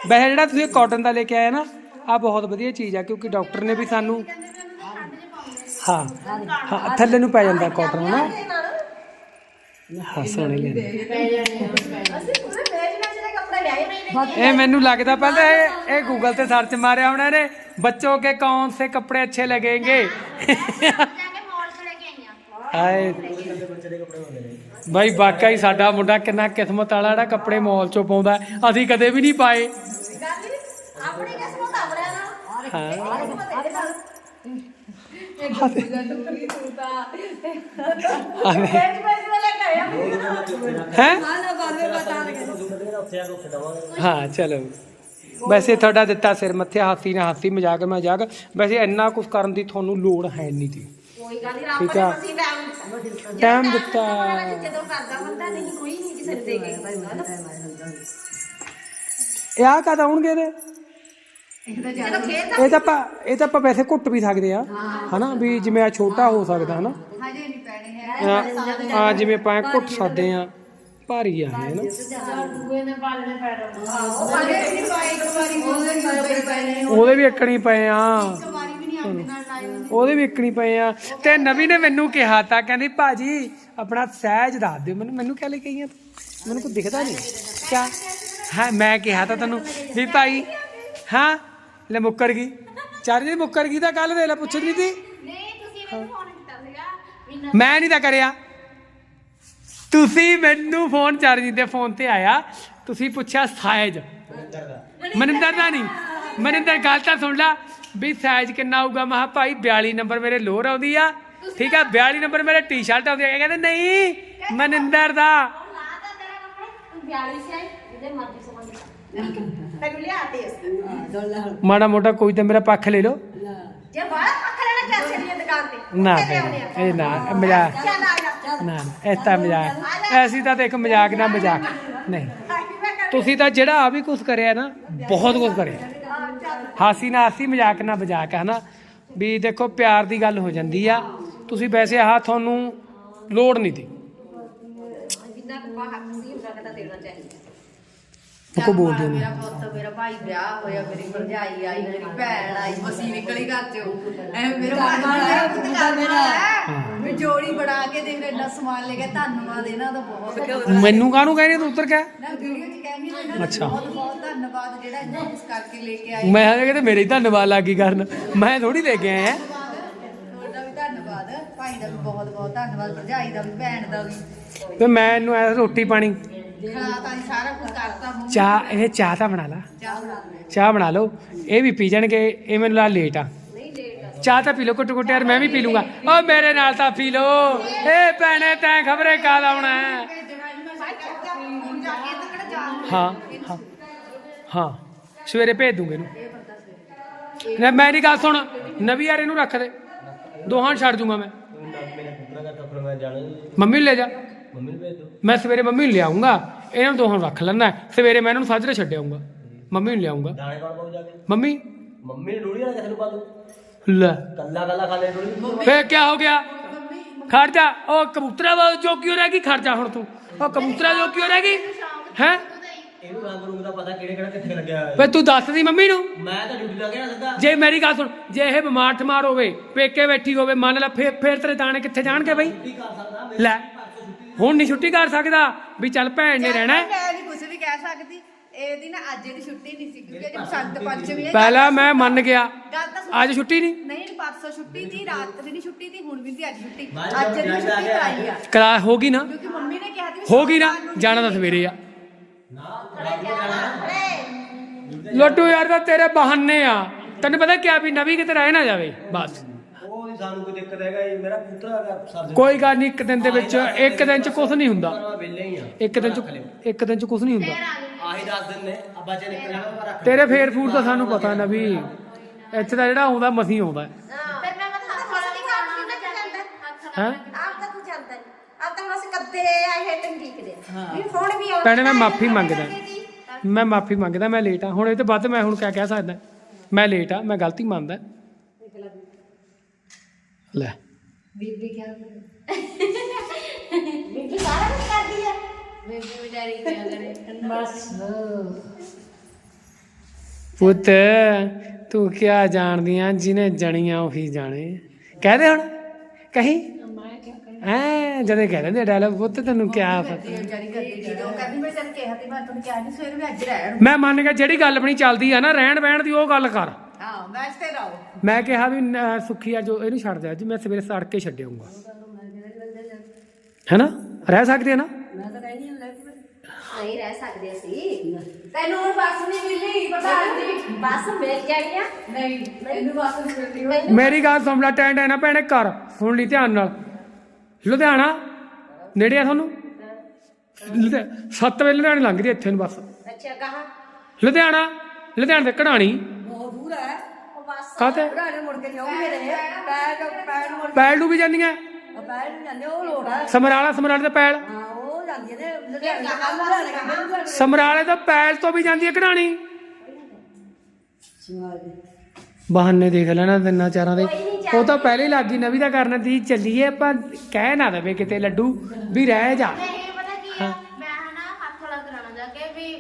ਵੈਸੇ ਜਿਹੜਾ ਤੁਸੀਂ ਕਾਟਨ ਦਾ ਲੈ ਕੇ ਆਏ ਨਾ ਆ ਬਹੁਤ ਵਧੀਆ ਚੀਜ਼ ਆ ਕਿਉਂਕਿ ਡਾਕਟਰ ਨੇ ਵੀ ਸਾਨੂੰ ਹਾਂ ਹਾਂ ਥੱਲੇ ਨੂੰ ਪੈ ਜਾਂਦਾ ਕਾਟਨ ਨਾ ਹਾਂ ਸੋਹਣੇ ਲੈਂਦੇ ਇਹ ਮੈਨੂੰ ਲੱਗਦਾ ਪਹਿਲਾਂ ਇਹ ਇਹ ਗੂਗਲ ਤੇ ਸਰਚ ਮਾਰਿਆ ਉਹਨਾਂ ਨੇ ਬੱਚੋ ਕੇ ਕੌਣ ਸੇ ਕੱਪੜੇ ਅੱਛੇ ਲੱਗेंगे ਹਾਏ। ਬਾਈ ਵਾਕਈ ਸਾਡਾ ਮੁੰਡਾ ਕਿੰਨਾ ਕਿਸਮਤ ਵਾਲਾ ਜਿਹੜਾ ਕੱਪੜੇ ਮੌਲ ਚੋਂ ਪਾਉਂਦਾ ਅਸੀਂ ਕਦੇ ਵੀ ਨਹੀਂ ਪਾਏ। ਆਪਣੀ ਕਿਸਮਤ ਆਵਰਿਆ ਨਾ। ਹਾਂ। ਹੈ ਹਾਂ ਚਲੋ। ਵੈਸੇ ਤੁਹਾਡਾ ਦਿੱਤਾ ਸਿਰ ਮੱਥੇ ਹਾਸੀ ਨਾ ਹਾਸੀ ਮਜ਼ਾਕ ਮਜ਼ਾਕ। ਵੈਸੇ ਇੰਨਾ ਕੁਝ ਕਰਨ ਦੀ ਤੁਹਾਨੂੰ ਲੋੜ ਹੈ ਨਹੀਂ ਤੀ ਕੋਈ ਗੱਲ ਨਹੀਂ ਰੱਬ ਨੇ ਟਾਈਮ ਟਾਈਮ ਦਿੱਤਾ। ਜਦੋਂ ਕਰਦਾ ਬੰਦਾ ਨਹੀਂ ਕੋਈ ਨਹੀਂ ਕਿਸੇ ਨੂੰ ਦੇ ਕੇ। ਇਹ ਆ ਕਦ ਆਉਣਗੇ ਖੇਤ ਇਹ ਤਾਂ ਆਪਾਂ, ਇਹ ਤਾਂ ਆਪਾਂ ਵੈਸੇ ਘੁੱਟ ਵੀ ਸਕਦੇ ਆ, ਹਨਾ, ਵੀ ਜਿਵੇਂ ਆ ਛੋਟਾ ਹੋ ਸਕਦਾ, ਹਨਾ। ਹਜੇ ਨਹੀਂ ਪੈਣੇ ਹੈ ਆ ਜਿਵੇਂ ਆਪਾਂ ਘੁੱਟ ਸਕਦੇ ਆ ਭਾਰੀ ਆ ਇਹ, ਹਨਾ। ਉਹਦੇ ਵੀ ਉੱਪਰੇ ਇੱਕਣੀ ਪਏ ਆ। ਉਹਦੇ ਵੀ ਇੱਕਣੀ ਪਏ ਆ। ਤੇ ਨਵੀ ਨੇ ਮੈਨੂੰ ਕਿਹਾ ਤਾਂ, ਕਹਿੰਦੀ, ਭਾਜੀ, ਆਪਣਾ ਸਹਿਜ ਦੱਸ ਦਿਓ। ਮੈਨੂੰ ਮੈਨੂੰ ਕਹਿ ਲੈ ਕਹੀਆਂ ਤੂੰ? ਮੈਨੂੰ ਕੁਝ ਦਿਖਦਾ ਨਹੀਂ ਕਿਆ? ਹਾਂ, ਮੈਂ ਕਿਹਾ ਤਾਂ ਤੈਨੂੰ ਵੀ ਭਾਈ, ਹਾਂ? ਲੈ ਮੁੱਕਰ ਗਈ। ਚਾਰ ਮੁੱਕਰ ਗਈ ਤਾਂ ਕੱਲ ਦੇ ਲੈ, ਪੁੱਛ ਨਹੀਂ ਸੀ। ਨਹੀਂ ਤੁਸੀਂ ਮੈਨੂੰ ਫੋਨ ਕੀਤਾ ਸੀਗਾ ਵੀ ਮੈਂ ਨਹੀਂ ਤਾਂ ਕਰਿਆ। ਤੁਸੀਂ ਮੈਨੂੰ ਫੋਨ ਚਾਰਜੀ ਦੇ ਫੋਨ ਤੇ ਆਇਆ। ਤੁਸੀਂ ਪੁੱਛਿਆ ਸਾਇਜ। ਮਨਿੰਦਰ ਦਾ ਨਹੀਂ। ਮਨਿੰਦਰ, ਗੱਲ ਤਾਂ ਸੁਣ ਲਾ। ਵੀ ਸਾਈਜ਼ ਕਿੰਨਾ ਆਊਗਾ? ਮਹਾ ਭਾਈ 42 ਨੰਬਰ ਮੇਰੇ ਲੋਅਰ ਆਉਂਦੀ ਆ। ਠੀਕ ਆ 42 ਨੰਬਰ ਮੇਰੇ ਟੀ-ਸ਼ਰਟ ਆਉਂਦੀ ਆ। ਕਹਿੰਦੇ, ਨਹੀਂ, ਮਨਿੰਦਰ ਦਾ। ਲਾ ਤਾਂ ਤੇਰਾ ਕੱਪੜਾ 42 ਸੇ ਜਿਹਦੇ ਮਰਜ਼ੀ ਸਮਝ ਤੈਨੂੰ ਮਾੜਾ ਮੋਟਾ ਕੋਈ ਤਾਂ ਮੇਰਾ ਪੱਖ ਲੈ ਲਓ। ਲੈ ਜੇ ਬਾਹਰ ਪੱਖ ਲੈਣਾ ਕਿਆ ਚੱਲੀਏ ਦੁਕਾਨ ਤੇ। ਨਾ ਭੈਣ ਇਹ ਨਾ ਇਹ ਮਜ਼ਾਕ। ਚੱਲ ਆ ਜਾ। ਨਾ ਨਾ, ਇਹ ਤਾਂ ਮਜ਼ਾਕ। ਐਸੀ ਤਾਂ ਦੇਖ ਮਜ਼ਾਕ ਨਾ ਮਜ਼ਾਕ। ਨਹੀਂ। ਤੁਸੀਂ ਤਾਂ ਜਿਹੜਾ ਆ ਵੀ ਕੁਝ ਕਰਿਆ ਨਾ ਬਹੁਤ ਕੁਝ ਕਰਿਆ। ਹਾਸੀ ਨਾ ਹਾਸੀ ਮਜ਼ਾਕ ਨਾ ਮਜ਼ਾਕ ਹੈ ਨਾ ਵੀ ਦੇਖੋ ਪਿਆਰ ਦੀ ਗੱਲ ਹੋ ਜਾਂਦੀ ਆ। ਤੁਸੀਂ ਵੈਸੇ ਆਹ ਤੁਹਾਨੂੰ ਲੋੜ ਨਹੀਂ ਦੀ ਜਿੰਨਾ ਕੁ ਸੀ ਉਹਨਾਂ ਉਹ ਬੋਲਦੇ ਨੇ ਮੇਰਾ ਪੁੱਤ ਮੇਰਾ ਭਾਈ ਵਿਆਹ ਹੋਇਆ ਮੇਰੀ ਭਰਜਾਈ ਆਈ ਮੇਰੀ ਭੈਣ ਆਈ ਅਸੀਂ ਨਿਕਲੀ ਘਰ ਚੋਂ। ਐ ਮੇਰਾ ਭਾਈ ਘਰ ਵਾਲਾ ਪੁੱਤ ਮੁੰਡਾ ਮੇਰਾ। ਮੈਂ ਜੋੜੀ ਬਣਾ ਕੇ ਦੇਖ ਇੰਨਾ ਸਮਾਨ ਲੈ ਕੇ ਧੰਨਵਾਦ ਇਹਨਾਂ ਦਾ ਬਹੁਤ ਮੈਨੂੰ ਕਾਹਨੂੰ ਕਹਿੰਦੇ ਤੂੰ ਉੱਤਰ ਗਿਆ ਨਾ ਵੀਡੀਓ ਚ ਕਹਿੰਦੀ ਇਹਨਾਂ ਦਾ ਅੱਛਾ। ਬਹੁਤ ਬਹੁਤ ਧੰਨਵਾਦ ਜਿਹੜਾ ਇੰਨਾ ਕੁਛ ਕਰਕੇ ਲੈ ਕੇ ਆਏ। ਮੈਂ ਹਜੇ ਕਹਿੰਦੇ ਮੇਰੇ ਹੀ ਧੰਨਵਾਦ ਲੱਗੀ ਕਰਨ। ਮੈਂ ਥੋੜੀ ਲੈ ਕੇ ਆਇਆ। ਤੁਹਾਡਾ ਵੀ ਧੰਨਵਾਦ ਭਾਈ ਦਾ ਵੀ ਬਹੁਤ ਬਹੁਤ ਧੰਨਵਾਦ ਭਰਜਾਈ ਦਾ ਵੀ ਭੈਣ ਦਾ ਵੀ। ਤੇ ਮੈਂ ਇਹਨੂੰ ਐ ਰੋਟੀ ਪਾਣੀ ਖਲਾਤਾ ਜੀ ਸਾਰਾ ਕੁਝ ਕਰਤਾ ਮੂੰਹ ਚਾਹ ਇਹ ਚਾਹ ਤਾਂ ਬਣਾ ਲਾ। ਚਾਹ ਬਣਾ ਲੈ ਚਾਹ ਬਣਾ ਲਓ। ਇਹ ਵੀ ਪੀ ਜਾਣਗੇ ਇਹ ਮੈਨੂੰ ਲਾ ਲੇਟ ਆ। ਚਾਹ ਤਾਂ ਪੀ ਲਓ ਕੁੱਟ ਕੁੱਟ ਯਾਰ ਮੈਂ ਵੀ ਪੀ ਲੂੰਗਾ। ਓ ਮੇਰੇ ਨਾਲ ਤਾਂ ਪੀ ਲਓ। ਏ ਭੈਣੇ ਤੈਂ ਖਬਰੇ ਕਾ ਲਾਉਣਾ ਹੈ? ਹਾਂ ਹਾਂ ਹਾਂ। ਸਵੇਰੇ ਭੇਜ ਦੂੰਗੇ ਇਹਨੂੰ। ਨਾ ਮੈਂ ਨਹੀਂ ਗੱਲ ਸੁਣ। ਨਵੀਂ ਯਾਰ ਇਹਨੂੰ ਰੱਖ ਦੇ। ਦੋਹਾਂ ਨੂੰ ਛੱਡ ਦੂੰਗਾ ਮੈਂ। ਮੇਰਾ ਜਾਣਾ ਮੰਮੀ ਨੂੰ ਲੈ ਜਾ। ਮੰਮੀ ਨੂੰ ਭੇਜ ਦੋ ਮੈਂ ਸਵੇਰੇ ਮੰਮੀ ਨੂੰ ਲਿਆਉਂਗਾ ਇਹਨਾਂ ਨੂੰ ਦੋਹਾਂ ਨੂੰ ਰੱਖ ਲੈਣਾ ਸਵੇਰੇ ਮੈਂ ਇਹਨਾਂ ਨੂੰ ਸਾਜਰੇ ਛੱਡ ਆਊਂਗਾ। ਮੰਮੀ ਨੂੰ ਲਿਆਉਂਗਾ ਦਾਣੇ ਕੌਣ ਪਾਉ ਜਾ ਕੇ? ਮੰਮੀ? ਮੰਮੀ ਨੇ ਡੋਲੀ ਵਾਲਾ ਕਿਸੇ ਨੂੰ ਪਾ ਦੋ ਲੈ। ਕੱਲਾ ਕੱਲਾ ਖਾ ਲੈ ਫੇਰ ਕੀ ਹੋ ਗਿਆ? ਖੜ ਜਾ। ਉਹ ਕਬੂਤਰਾ ਵਾ ਜੋ ਕਿਉਂ ਰਹਿ ਗਈ। ਖੜ ਜਾ ਹੁਣ ਤੂੰ। ਉਹ ਕਬੂਤਰਾ ਜੋ ਕਿਉਂ ਰਹਿ ਗਈ। ਹੈ? ਇਹਨੂੰ ਰੰਗ ਰੂੰਗ ਦਾ ਪਤਾ ਕਿਹੜੇ ਕਿਹੜਾ ਕਿੱਥੇ ਲੱਗਿਆ ਹੋਇਆ। ਫੇ ਤੂੰ ਦੱਸ ਦੀ ਮੰਮੀ ਨੂੰ। ਮੈਂ ਤਾਂ ਡਿਊਟੀ ਲੱਗ ਗਿਆ ਨਾ ਸਿੱਧਾ। ਜੇ ਮੇਰੀ ਗੱਲ ਸੁਣ ਜੇ ਇਹ ਬਿਮਾਰ ਠਮਾਰ ਹੋਵੇ ਪੇਕੇ ਬੈਠੀ ਹੋਵੇ ਮੰਨ ਲੈ ਫੇਰ ਫੇਰ ਤੇਰੇ ਦਾਣੇ ਕਿੱਥੇ ਜਾਣਗੇ ਬਈ? ਕੀ ਕਰ ਸਕਦਾ? ਮੈਂ ਲੈ ਹੁਣ ਨਹੀਂ ਛੁੱਟੀ ਕਰ ਸਕਦਾ ਵੀ ਚੱਲ ਭੈਣ ਨੇ ਰਹਿਣਾ ਹੈ। ਮੈਂ ਨਹੀਂ ਕੁਝ ਵੀ ਕਹਿ ਸਕਦੀ। ਇਹਦੀ ਨਾ ਅੱਜ ਦੀ ਛੁੱਟੀ ਨਹੀਂ ਸੀ ਕਿਉਂਕਿ ਅੱਜ ਬਸੰਤ ਪੰਚਮੀ ਹੈ। ਪਹਿਲਾਂ ਮੈਂ ਮੰਨ ਗਿਆ। ਗੱਲ ਤਾਂ ਸੁਣ। ਅੱਜ ਛੁੱਟੀ ਨਹੀਂ? ਨਹੀਂ ਪਰਸੋਂ ਛੁੱਟੀ ਦੀ ਰਾਤ ਦੀ ਨਹੀਂ ਛੁੱਟੀ ਦੀ ਹੁਣ ਵੀ ਸੀ ਅੱਜ ਛੁੱਟੀ। ਅੱਜ ਦੀ ਜਦ ਛੁੱਟੀ ਆ ਕਰਾਈ ਆ। ਕਰਾ ਹੋ ਗਈ ਨਾ? ਕਿਉਂਕਿ ਮੰਮੀ ਨੇ ਕਿਹਾ ਸੀ ਵੀ ਹੋ ਗਈ ਨਾ? ਜਾਣਾ ਤਾਂ ਸਵੇਰੇ ਆ। ਲੱਡੂ ਯਾਰ ਤਾਂ ਤੇਰੇ ਬਹਾਨੇ ਆ। ਤੈਨੂੰ ਪਤਾ ਕਿਆ ਵੀ ਨਵੀਂ ਕਿਤੇ ਰਹਿ ਨਾ ਜਾਵੇ ਬਸ। ਸਾਨੂੰ ਕੋਈ ਦਿੱਕਤ ਹੈਗਾ ਜੀ? ਮੇਰਾ ਪੁੱਤਰਾ ਦਾ ਸਰ ਕੋਈ ਗੱਲ ਨਹੀਂ ਇੱਕ ਦਿਨ ਦੇ ਵਿੱਚ ਇੱਕ ਦਿਨ ਚ ਕੁਝ ਨਹੀਂ ਹੁੰਦਾ। ਮੈਂ ਵਿਹਲੇ ਹੀ ਆ। ਇੱਕ ਦਿਨ ਚ ਇੱਕ ਦਿਨ ਚ ਕੁਝ ਨਹੀਂ ਹੁੰਦਾ। ਆਹੀ 10 ਦਿਨ ਨੇ। ਅੱਬਾ ਜੀ ਨਿਕਲ ਜਾਣਾ ਰੱਖ ਤੇਰੇ ਫੇਰ ਫੂਡ ਤਾਂ ਸਾਨੂੰ ਪਤਾ ਨਾ ਵੀ ਇੱਥੇ ਦਾ ਜਿਹੜਾ ਆਉਂਦਾ ਮਸੀਂ ਆਉਂਦਾ। ਫਿਰ ਮੈਂ ਮਤ ਕੰਮ ਨਹੀਂ ਨਾ ਜਾਂਦਾ ਹੈ? ਆਪ ਤਾਂ ਤੂੰ ਜਾਂਦਾ ਨਹੀਂ ਆਪ ਤਾਂ ਹੁਣ ਅਸੀਂ ਕੱਦੇ ਆਏ ਹੈ ਤੈਨੂੰ ਦੇਖਦੇ ਵੀ ਹੁਣ ਵੀ ਆਉਣਾ ਭੈਣੇ ਮੈਂ ਮਾਫੀ ਮੰਗਦਾ। ਮੈਂ ਮਾਫੀ ਮੰਗਦਾ ਮੈਂ ਲੇਟ ਆ। ਹੁਣ ਇਹ ਤੋਂ ਵੱਧ ਮੈਂ ਹੁਣ ਕਿਆ ਕਹਿ ਸਕਦਾ? ਮੈਂ ਲੇਟ ਆ ਮੈਂ ਗਲਤੀ ਮੰਨਦਾ। ਲੈ। ਬੀਬੀ ਕਿਆ ਬੀਬੀ ਸਾਰਾ ਕੁਝ ਕਰਦੀ ਹੈ ਬੇਬੀ ਵਿਚਾਰੀ ਕਿਆ ਕਰੇ? ਬਸ। ਪੁੱਤ ਤੂੰ ਕਿਆ ਜਾਣਦੀਆਂ ਜਿਹਨੇ ਜਣੀਆਂ ਉਹੀ ਜਾਣੇ। ਕਹਿ ਦੇ ਹੁਣ। ਕਹੀਂ? ਐ ਜਦੇ ਕਹਿ ਦਿੰਦੇ ਡਾਇਲੌਗ ਪੁੱਤ ਤੈਨੂੰ ਕਿਆ ਪਤਾ? ਇਹ ਵਿਚਾਰੀ ਕਰਦੀ ਸੀ ਉਹ ਕਹਿੰਦੀ ਮੈਂ ਤੈਨੂੰ ਕਿਹਾ ਸੀ ਮੈਂ ਤੁਹਾਨੂੰ ਕਿਹਾ ਨਹੀਂ ਸਵੇਰ ਵੀ ਅੱਜ ਰਹਿਣ ਮੈਂ ਮੰਨ ਗਿਆ ਜਿਹੜੀ ਗੱਲ ਆਪਣੀ ਚੱਲਦੀ ਆ ਨਾ ਰਹਿਣ ਬਹਿਣ ਦੀ ਉਹ ਗੱਲ ਕਰ। ਹਾਂ ਮੈਚ ਤੇ ਰਹੋ। ਮੈਂ ਕਿਹਾ ਵੀ ਨ- ਸੁੱਖੀ ਆ ਜੋ ਇਹਨੂੰ ਛੱਡ ਦੇ ਅੱਜ ਮੈਂ ਸਵੇਰੇ ਸੜਕੇ ਛੱਡਿਆਉਂਗਾ ਹੈਨਾ? ਰਹਿ ਸਕਦੇ ਆ ਨਾ? ਕੇ ਨਹੀਂ ਰਹਿ ਸਕਦੇ ਅਸੀਂ। ਤੈਨੂੰ ਹੁਣ ਬੱਸ ਨਹੀਂ ਮਿਲੀ ਪਤਾ ਨਹੀਂ। ਬੱਸ ਮਿਲ ਜਾਣੀ ਆ। ਨਹੀਂ ਇਹਨੂੰ ਬਸ ਨਹੀਂ ਮਿਲਦੀ। ਹੋਈ ਮੇਰੀ ਗੱਲ ਸੁਣ ਲੈ ਟੈਂਟ ਹੈ ਨਾ ਭੈਣੇ ਕਰ ਸੁਣ ਲਈ ਧਿਆਨ ਨਾਲ। ਲੁਧਿਆਣਾ ਨੇੜੇ ਆ ਤੁਹਾਨੂੰ? 7 ਵਜੇ ਲੁਧਿਆਣੇ ਲੰਘਦੀ ਆ ਇੱਥੇ ਨੂੰ ਬਸ। ਅੱਛਾ ਕਹਾ? ਲੁਧਿਆਣਾ ਲੁਧਿਆਣੇ ਤੇ ਕਢਾਣੀ। ਬਹੁਤ ਦੂਰ ਹੈ ਉਹ ਬੱਸ। ਕਾਤੇ ਘਰਾਣੇ ਮੁੜ ਕੇ ਜਾਉਂਗੇ ਰਹੇ ਪੈਰ ਪੈਰ ਮੁੜ ਪੈਲ ਨੂੰ ਵੀ ਜਾਂਦੀਆਂ। ਕੇ ਪੈਰ ਨੂੰ ਜਾਂਦੇ ਉਹ ਲੋੜ ਹੈ ਸਮਰਾਲਾ ਸਮਰਾਲੇ ਤੇ ਪੈਲ। ਹਾਂ ਉਹ ਨੇ ਲੁਧਿਆਣੇ ਲੁਧਿਆਣੇ ਸਮਰਾਲੇ ਤੋਂ ਪੈਲ ਤੋਂ ਵੀ ਜਾਂਦੀ ਹੈ ਕਢਾਣੀ। ਬਹਾਨੇ ਦੇਖ ਲੈਣਾ ਤਿੰਨਾਂ ਚਾਰਾਂ ਦੇ। ਉਹ ਤਾਂ ਪਹਿਲੇ ਹੀ ਲੱਗ ਗਈ ਨਵੀਂ ਦਾ ਕਰਨ ਦੀ। ਚੱਲੀਏ ਆਪਾਂ। ਕਹਿ ਨਾ ਦੇਵੇ ਕਿਤੇ ਲੱਡੂ ਵੀ ਰਹਿ ਜਾ। ਨਹੀਂ ਪਤਾ ਕੀ ਆ ਮੈਂ ਹਨਾ ਹੱਥ ਵਾਲਾ ਕਰਾਣਾ ਜਾ ਕੇ ਵੀ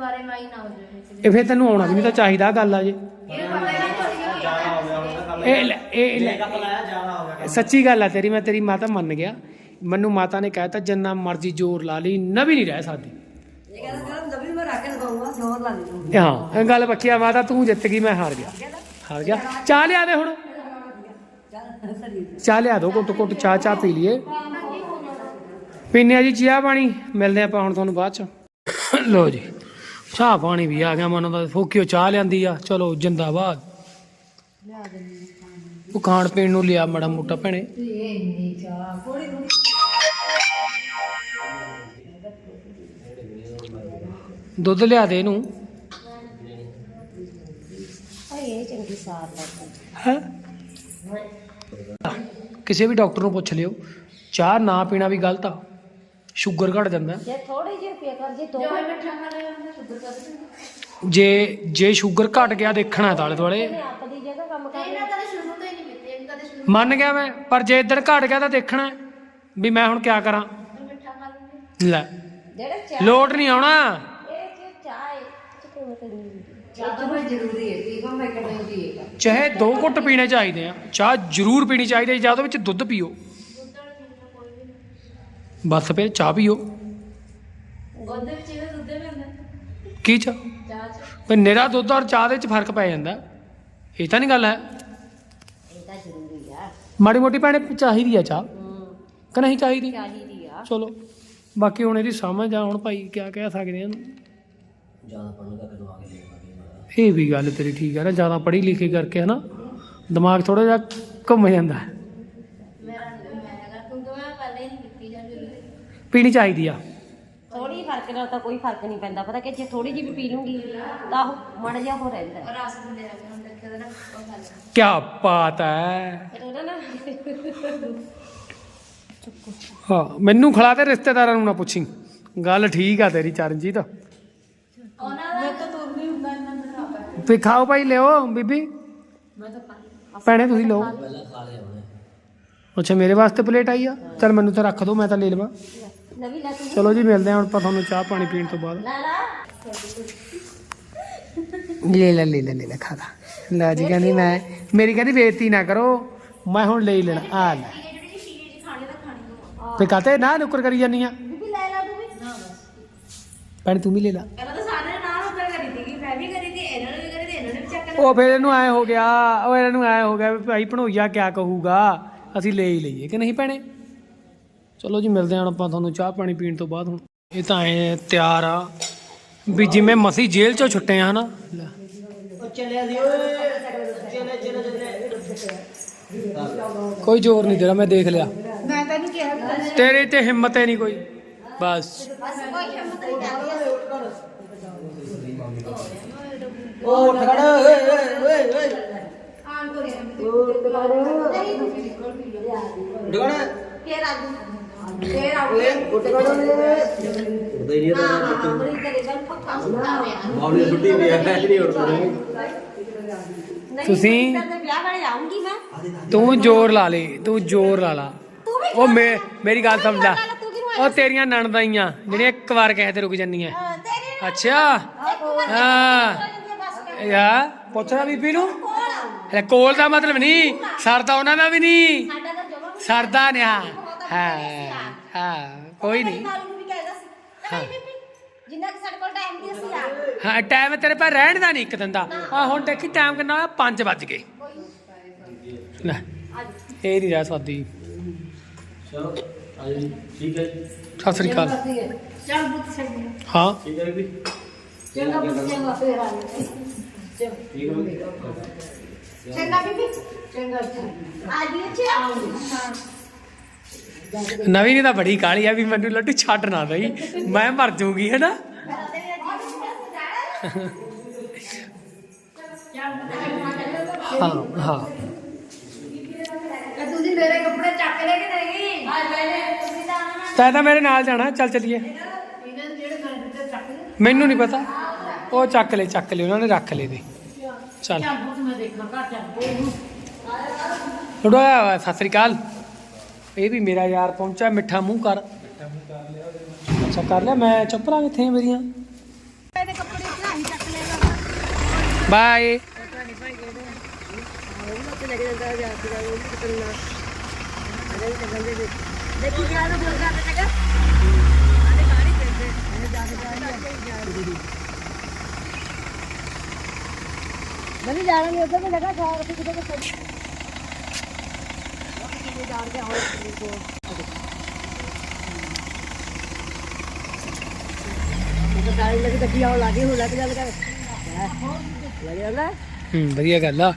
ਮੇਰੇ ਦੁਆਰੇ ਮਾਈ ਨਾ ਹੋ ਜਾਵੇ ਇਹ ਫਿਰ ਤੈਨੂੰ ਆਉਣਾ ਵੀ ਨਹੀਂ ਤਾਂ ਚਾਹੀਦਾ ਗੱਲ ਆ ਜੇ। ਇਹਨੂੰ ਪਤਾ ਨਹੀਂ ਕੁਝ ਜਾਣਾ ਹੋ ਗਿਆ ਹੁਣ ਤਾਂ ਕੰਮ ਇਹ ਲੈ- ਇਹ ਲੈ- ਕੱਪ ਲਾਇਆ ਜਾਣਾ ਹੋ ਗਿਆ ਸੱਚੀ ਗੱਲ ਆ ਤੇਰੀ ਮੈਂ ਤੇਰੀ ਮਾਤਾ ਮੰਨ ਗਿਆ। ਮੈਨੂੰ ਮਾਤਾ ਨੇ ਕਹਿਤਾ ਜਿੰਨਾ ਮਰਜ਼ੀ ਜ਼ੋਰ ਲਾ ਲਈ ਨਵੀਂ ਨਹੀਂ ਰਹਿ ਸਕਦੀ। ਇਹ ਕਹਿੰਦਾ ਕਹਿੰਦਾ ਨਵੀਂ ਮੈਂ ਰੱਖ ਕੇ ਦਿਖਾਉਂਗਾ ਪਾਸੇ ਹੋਰ ਲਾ ਦੇ ਤੂੰ। ਇਹ ਹਾਂ ਇਹ ਗੱਲ ਪੱਕੀ ਆ ਮਾਤਾ ਤੂੰ ਜਿੱਤ ਗਈ ਮੈਂ ਹਾਰ ਗਿਆ। ਹਾਰ ਗਿਆ। ਚਾਹ ਲਿਆ ਦੇ ਹੁਣ। ਚਾਹ ਲਿਆ ਦੋ ਘੁੱਟ ਘੁੱਟ ਚਾਹ ਚਾਹ ਪੀ ਲਈਏ। ਪੀਨੇ ਆ ਜੀ ਚਾਹ ਪਾਣੀ। ਮਿਲਦੇ ਆਪਾਂ ਹੁਣ ਤੁਹਾਨੂੰ ਬਾਅਦ ਚ। ਲੋ ਜੀ। ਚਾਹ ਪਾਣੀ ਵੀ ਆ ਗਿਆ ਮਨ ਦਾ ਫੋਕਿਓ ਚਾਹ ਲਿਆਂਦੀ ਆ। ਚਲੋ, ਜਿੰਦਾਬਾਦ। ਉਹ ਖਾਣ ਪੀਣ ਨੂੰ ਲਿਆ ਮੜਾ ਮੋਟਾ ਭੈਣੇ। ਦੁੱਧ ਲਿਆ ਦੇ ਇਹਨੂੰ। ਇਹ ਚੰਗੀ ਸਾਰ ਲੱਗਦੀ ਕਿਸੇ ਵੀ ਡਾਕਟਰ ਨੂੰ ਪੁੱਛ ਲਿਓ। ਚਾਹ ਨਾ ਪੀਣਾ ਵੀ ਗਲਤ ਆ। ਸ਼ੂਗਰ ਘਟ ਜਾਂਦਾ। ਜੇ ਥੋੜੀ ਜਿਹੀ ਪੀਆ ਕਰ ਜੇ ਦੋ ਜੇ ਜੇ ਸ਼ੂਗਰ ਘਟ ਗਿਆ ਦੇਖਣਾ ਤਾਲੇ ਦੁਆਲੇ। ਨੇ ਆਪ ਦੀ ਜਗ੍ਹਾ ਕੰਮ ਕਰ ਇਹਨਾਂ ਕਦੇ ਸ਼ੁਰੂ ਤੋਂ ਹੀ ਨਹੀਂ ਪੀਤੇ ਇਹਨਾਂ ਕਦੇ ਸ਼ੁਰੂ ਮੰਨ ਗਿਆ ਮੈਂ ਪਰ ਜੇ ਇੱਧਰ ਘਟ ਗਿਆ ਤਾਂ ਦੇਖਣਾ ਹੈ ਵੀ ਮੈਂ ਹੁਣ ਕਿਆ ਕਰਾਂ। ਤੋਂ ਮਿੱਠਾ ਖਾ ਲੈਂਦੇ। ਲੈ। ਜਿਹੜੇ ਚਾਹ ਲੋਟ ਨਹੀਂ ਆਉਣਾ। ਇਹ ਚ ਚਾਹ ਹੈ ਚ ਕੋਈ ਮਤਲਬ ਨਹੀਂ ਚਾਹ ਤਾਂ ਜ਼ਰੂਰੀ ਹੈ ਠੀਕ ਆ ਮੈਂ ਕਹਿੰਦਾ ਪੀਏਗਾ ਚਾਹੇ ਦੋ ਘੁੱਟ ਪੀਣੇ ਚਾਹੀਦੇ ਆ ਚਾਹ ਜ਼ਰੂਰ ਪੀਣੀ ਚਾਹੀਦੀ ਹੈ ਜਾਂ ਉਹਦੇ ਵਿੱਚ ਦੁੱਧ ਪੀਓ। ਬਸ ਫਿਰ ਚਾਹ ਪੀਓ। ਉਹਦੇ ਵਿੱਚ ਇਹਦਾ ਦੁੱਧ ਵੀ ਹੁੰਦਾ। ਕੀ ਚਾਹ? ਚਾਹ ਚ। ਪਰ ਨਿਰਾ ਦੁੱਧ ਔਰ ਚਾਹ ਦੇ ਵਿੱਚ ਫ਼ਰਕ ਪੈ ਜਾਂਦਾ। ਇਹ ਤਾਂ ਨਹੀਂ ਗੱਲ ਹੈ। ਇਹ ਤਾਂ ਜ਼ਰੂਰੀ ਆ। ਮਾੜੀ ਮੋਟੀ ਭੈਣੇ ਚਾਹੀਦੀ ਆ ਚਾਹ। ਕਿ ਨਹੀਂ ਚਾਹੀਦੀ? ਚਾਹੀਦੀ ਆ। ਚਲੋ। ਬਾਕੀ ਹੁਣ ਇਹਦੀ ਸਮਝ ਆ ਹੁਣ ਭਾਈ ਕਿਆ ਕਹਿ ਸਕਦੇ ਆ ਜ਼ਿਆਦਾ ਪੜਨ ਦਾ ਕਦੋਂ ਆ ਕੇ ਲੈ ਇਹ ਵੀ ਗੱਲ ਤੇਰੀ ਠੀਕ ਹੈ ਨਾ ਜ਼ਿਆਦਾ ਪੜ੍ਹੀ ਲਿਖੀ ਕਰਕੇ ਹਨਾ ਦਿਮਾਗ ਥੋੜਾ ਜਿਹਾ ਘੁੰਮ ਜਾਂਦਾ। ਹੈ। ਮੇਰਾ ਮੈਂ ਹੈਗਾ ਕਿਉਂਕਿ ਮੈਂ ਪਹਿਲੇ ਹੀ ਨਹੀਂ ਪੀਤੀ ਜਾਂਦੀ ਪੀਣੀ ਚਾਹੀਦੀ ਆ। ਥੋੜੀ ਫ਼ਰਕ ਨਾਲ ਤਾਂ ਕੋਈ ਫ਼ਰਕ ਨਹੀਂ ਪੈਂਦਾ। ਪਤਾ ਕਿ ਜੇ ਥੋੜੀ ਜਿਹੀ ਵੀ ਪੀ ਲੂੰਗੀ ਤਾਂ ਉਹ ਮੜ ਜਾ ਹੋ ਰਹਿੰਦਾ ਹੈ। ਰਸ ਹੁੰਦੇ ਆ ਹੁਣ ਦੇਖਿਆ ਨਾ ਉਹ ਖਾ ਲੈਣਾ ਕਿਆ ਬਾਤ ਹੈ। ਫਿਰ ਉਹਦਾ ਨਾ ਹਾਂ ਮੈਨੂੰ ਖਿਲਾ ਤੇ ਰਿਸ਼ਤੇਦਾਰਾਂ ਨੂੰ ਨਾ ਪੁੱਛੀ। ਗੱਲ ਠੀਕ ਆ ਤੇਰੀ ਚਰਨਜੀਤ। ਉਹਨਾਂ ਦਾ ਤਾਂ ਤੁਰ ਨਹੀਂ ਹੁੰਦਾ ਇਹਨਾਂ ਦਾ ਤੇ ਖਾਓ ਭਾਈ ਲਿਓ ਬੀਬੀ। ਭੈਣੇ ਤੁਸੀਂ ਲਓ। ਪਹਿਲਾਂ ਖਾ ਲਿਆ ਉਹਨੇ। ਅੱਛਾ ਮੇਰੇ ਵਾਸਤੇ ਪਲੇਟ ਆਈ ਆ? ਚਲ ਮੈਨੂੰ ਤਾਂ ਰੱਖ ਦਿਓ ਮੈਂ ਤਾਂ ਲੈ ਲਵਾਂ। ਨਵੀਂ ਲੈ ਤੂੰ ਚਲੋ ਜੀ ਮਿਲਦੇ ਹਾਂ ਹੁਣ ਆਪਾਂ ਤੁਹਾਨੂੰ ਚਾਹ ਪਾਣੀ ਪੀਣ ਤੋਂ ਬਾਅਦ। ਲੈ ਲਾ। ਲੈ ਲੈ ਲੈ ਲੈ ਖਾ ਲਾ। ਲੈ ਜੀ ਕਹਿੰਦੀ ਮੈਂ ਮੇਰੀ ਕਹਿੰਦੀ ਬੇਇੱਜ਼ਤੀ ਨਾ ਕਰੋ। ਮੈਂ ਹੁਣ ਲੈ ਹੀ ਲੈਣਾ। ਆ ਲੈ। ਤਾਂ ਕਹਤੇ ਨਾ ਨੁਕਰ ਕਰੀ ਜਾਨੀ ਆ? ਬੀਬੀ ਲੈ ਲਾ ਤੂੰ ਵੀ। ਭੈਣ ਤੂੰ ਵੀ ਲੈ ਲਾ। ਪਹਿਲਾਂ ਤਾਂ ਸਾਰੇ ਨਾਲ ਉੱਧਰ ਕਰੀ ਸੀਗੀ ਮੈਂ ਵੀ ਕਰੀ ਤੀ ਇਹਨਾਂ ਨੇ ਵੀ ਕਰੀ ਤੀ ਇਹਨਾਂ ਨੇ ਵੀ ਚੱਕ ਲਿਆ। ਉਹ ਫਿਰ ਇਹਨੂੰ ਐ ਹੋ ਗਿਆ ਉਹ ਇਹਨਾਂ ਐ ਹੋ ਗਿਆ ਵੀ ਭਾਈ ਭਣੋਈਆ ਕਿਆ ਕਹੂਗਾ? ਅਸੀਂ ਲੈ ਹੀ ਲਈਏ ਕਿ ਨਹੀਂ ਭੈਣੇ? ਚਲੋ ਜੀ ਮਿਲਦੇ ਹਾਂ ਹੁਣ ਆਪਾਂ ਤੁਹਾਨੂੰ ਚਾਹ ਪਾਣੀ ਪੀਣ ਤੋਂ ਬਾਅਦ ਹੁਣ। ਇਹ ਤਾਂ ਐ ਤਿਆਰ ਆ ਵੀ ਜਿਵੇਂ ਮਸੀ ਜੇਲ੍ਹ ਚੋਂ ਛੁੱਟੇ ਆ ਹਨਾ? ਲੈ। ਕੋਈ ਜ਼ੋਰ ਨਹੀਂ ਤੇਰਾ ਮੈਂ ਦੇਖ ਲਿਆ। ਮੈਂ ਤੈਨੂੰ ਕਿਹਾ ਵੀ ਤੇਰੇ ਤੇ ਹਿੰਮਤ ਹੀ ਨਹੀਂ ਕੋਈ। ਬਸ। ਬਸ ਕੋਈ ਹਿੰਮਤ ਨਹੀਂ ਕਰਦੀ ਉਹ ਉੱਠ ਖੜ। ਓਏ ਓਏ ਓਏ ਓਏ। ਆਣ ਕੋ ਨਹੀਂ ਤੂੰ ਬਿਲਕੁਲ ਵੀ ਲਿਆ ਡਗਣ ਫੇਰ ਆ ਫੇਰ ਆ ਉਦੋਂ ਹੀ ਨਹੀਂ ਤਾਂ ਅਮਰੀ ਕਰੇ ਗੱਲ ਪੱਕਾ ਸੁੱਤਾ ਹੋਇਆ ਬਾਉਲੀ ਛੁੱਟੀ ਵੀ ਹੈ ਨਹੀਂ ਤੁਸੀਂ ਤੇ ਵਿਆਹ ਵਾਲੇ ਆਉਂਗੀ ਮੈਂ। ਤੂੰ ਜ਼ੋਰ ਲਾ ਲੈ ਤੂੰ ਜ਼ੋਰ ਲਾ ਲਾ। ਉਹ ਮੇ ਮੇਰੀ ਗੱਲ ਸਮਝ ਲੈ। ਉਹ ਤੇਰੀਆਂ ਨਣਦਾਈਆਂ ਜਿਹੜੀਆਂ ਇੱਕ ਵਾਰ ਕਹੇ ਤੇ ਰੁਕ ਜੰਨੀਆਂ ਅੱਛਾ। ਹਾਂ। ਯਾ ਪੁੱਛਣਾ ਬੀਬੀ ਨੂੰ। ਇਹ ਕੋਲ ਦਾ ਮਤਲਬ ਨਹੀਂ ਸਰਦਾ ਉਹਨਾਂ ਦਾ ਵੀ ਨਹੀਂ। ਸਾਡਾ ਤਾਂ ਜਮਾ ਸਰਦਾ ਨੇ ਹਾਂ ਹਾਂ ਕੋਈ ਨਹੀਂ। ਨਾਲ ਨੂੰ ਵੀ ਕਹਿਦਾ ਸੀ। ਨਹੀਂ ਬੀਬੀ ਜਿੰਨਾ ਕਿ ਸਾਡੇ ਕੋਲ ਟਾਈਮ ਦੀ ਅਸੀਂ ਆ ਹਾਂ ਟਾਈਮ ਤੇਰੇ ਪਰ ਰਹਿਣ ਦਾ ਨਹੀਂ ਇੱਕ ਦਿਨ ਦਾ ਆ ਹੁਣ ਦੇਖੀ ਟਾਈਮ ਕਿੰਨਾ ਹੋਇਆ? 5 ਵੱਜ ਗਏ। ਲੈ ਇਹ ਨਹੀਂ ਰਹਿ ਸਕਦੀ। ਚਲੋ ਆ ਜੀ। ਠੀਕ ਹੈ ਜੀ। ਸਤਿ ਸ੍ਰੀ ਅਕਾਲ। ਚੱਲ ਬੁੱਤ ਛੱਡ ਹਾਂ। ਠੀਕ ਹੈ ਵੀ ਚੰਗਾ ਪੁੱਛੇਗਾ ਫੇਰ ਆ ਠੀਕ ਹੋ ਚੰਗਾ ਬੀਬੀ? ਚੰਗਾ ਆ ਜੀ ਅੱਛੇ ਹਾਂ ਨਵੀਂ ਨੇ ਤਾਂ ਬੜੀ ਕਾਲੀ ਆ ਵੀ ਮੈਨੂੰ ਲੱਡੂ ਛੱਡ ਨਾ ਦਈ। ਮੈਂ ਮਰ ਜਾਊਂਗੀ ਹੈ ਨਾ ਹਾਂ। ਹਾਂ ਤੁਸੀਂ ਮੇਰੇ ਕੱਪੜੇ ਚੱਕ ਲੈ ਕੇ ਨਹੀਂ? ਆ ਮੈਨੇ ਤੁਸੀਂ ਤਾਂ ਆਉਣਾ ਤੈਂ ਤਾਂ ਮੇਰੇ ਨਾਲ ਜਾਣਾ ਚੱਲ ਚੱਲੀਏ। ਮੈਨੂੰ ਨਹੀਂ ਪਤਾ। ਉਹ ਚੱਕ ਲੈ ਚੱਕ ਲੈ ਉਹਨਾਂ ਨੇ ਰੱਖ ਲਏ ਦੇ ਚੱਲ। ਬੁੱਤ ਮੈਂ ਦੇਖਾਂ ਘਰ ਚੱਲਦੇ ਨੂੰ ਥੋੜਾ ਸਤਿ ਸ੍ਰੀ ਅਕਾਲ ਇਹ ਵੀ ਮੇਰਾ ਯਾਰ ਪਹੁੰਚਾ ਮਿੱਠਾ ਮੂੰਹ ਕਰ ਅੱਛਾ ਕਰ ਲਿਆ ਮੈਂ ਚੱਪਲਾਂ ਕਿੱਥੇ ਆ ਮੇਰੀਆਂ ਮੇਰੇ ਕੱਪੜੇ ਭਰਾਈ ਚੱਕ ਲੈ ਬਾਏ ਦੇਖੀ ਜਾ ਨੂੰ ਬੋਲਦਾ ਤੇ ਜਗਾ ਮੈਨੂੰ ਜਾਣਾ ਨਹੀਂ ਉੱਧਰ ਮੈਂ ਜਗ੍ਹਾ ਖਾ ਰੱਖੀ ਕਿਤੇ ਕਿਤੇ ਜਾਣ ਕੇ ਆਉਂ ਉਹ ਤਾਂ ਲੱਗੀ ਗੱਡੀ ਆਉਣ ਲੱਗੀ ਹੁਣ ਲੱਗ ਕਰ ਲੱਗ ਜਾਂਦਾ ਹੂੰ ਵਧੀਆ ਗੱਲ ਆ।